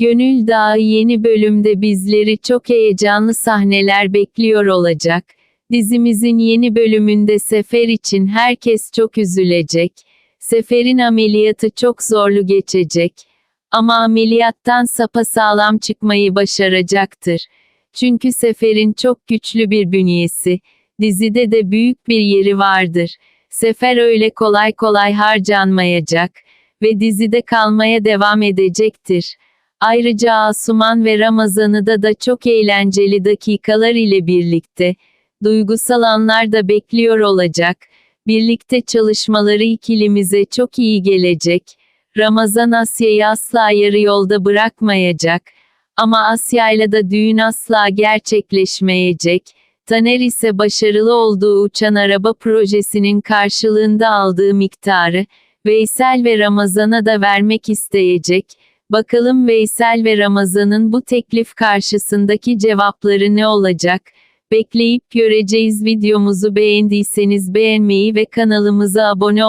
Gönül Dağı yeni bölümde bizleri çok heyecanlı sahneler bekliyor olacak. Dizimizin yeni bölümünde Sefer için herkes çok üzülecek. Sefer'in ameliyatı çok zorlu geçecek. Ama ameliyattan sapasağlam çıkmayı başaracaktır. Çünkü Sefer'in çok güçlü bir bünyesi, dizide de büyük bir yeri vardır. Sefer öyle kolay kolay harcanmayacak ve dizide kalmaya devam edecektir. Ayrıca Asuman ve Ramazan'ı da da çok eğlenceli dakikalar ile birlikte, duygusal anlar da bekliyor olacak. Birlikte çalışmaları ikilimize çok iyi gelecek. Ramazan Asya'yı asla yarı yolda bırakmayacak. Ama Asya'yla da düğün asla gerçekleşmeyecek. Taner ise başarılı olduğu uçan araba projesinin karşılığında aldığı miktarı, Veysel ve Ramazan'a da vermek isteyecek. Bakalım Veysel ve Ramazan'ın bu teklif karşısındaki cevapları ne olacak? Bekleyip göreceğiz videomuzu beğendiyseniz beğenmeyi ve kanalımıza abone